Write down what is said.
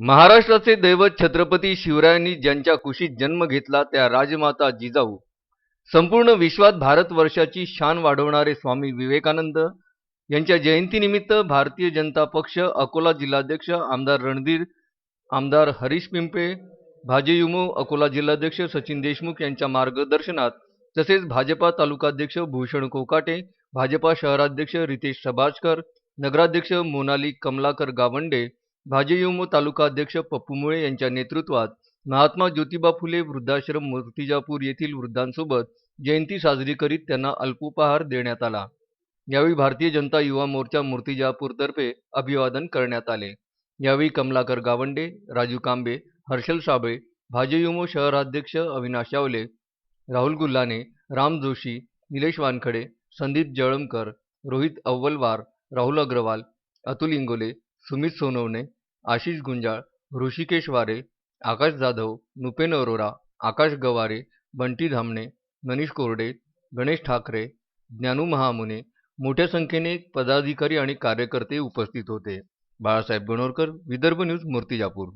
महाराष्ट्राचे दैवत छत्रपती शिवरायांनी ज्यांच्या कुशीत जन्म घेतला त्या राजमाता जिजाऊ. संपूर्ण विश्वात भारतवर्षाची शान वाढवणारे स्वामी विवेकानंद. यांच्या जयंतीनिमित्त भारतीय जनता पक्ष अकोला जिल्हाध्यक्ष आमदार रणधीर आमदार हरीश पिंपे भाजयुमो अकोला जिल्हाध्यक्ष सचिन देशमुख यांच्या मार्गदर्शनात तसेच भाजपा तालुकाध्यक्ष भूषण कोकाटे भाजपा शहराध्यक्ष रितेश सबाजकर नगराध्यक्ष मोनाली कमलाकर गावंडे भाजयुमो तालुका अध्यक्ष पप्पू मुळे यांच्या नेतृत्वात महात्मा ज्योतिबा फुले वृद्धाश्रम मूर्तिजापूर येथील वृद्धांसोबत जयंती साजरी करीत त्यांना अल्पोपहार देण्यात आला. यावेळी भारतीय जनता युवा मोर्चा मूर्तिजापूरतर्फे अभिवादन करण्यात आले. यावेळी कमलाकर गावंडे राजू कांबे हर्षल साबळे भाजयुमो शहराध्यक्ष अविनाश यावले राहुल गुल्लाने राम जोशी निलेश वानखडे संदीप जळमकर रोहित अव्वलवार राहुल अग्रवाल अतुल इंगोले सुमित सोनवणे आशिष गुंजाळ ऋषिकेश वारे आकाश जाधव नुपेन अरोरा आकाश गवारे बंटी धामणे मनीष कोरडे गणेश ठाकरे ज्ञानू महामुने मोठ्या संख्येने पदाधिकारी आणि कार्यकर्ते उपस्थित होते. बाळासाहेब गणोरकर विदर्भ न्यूज मूर्तिजापूर.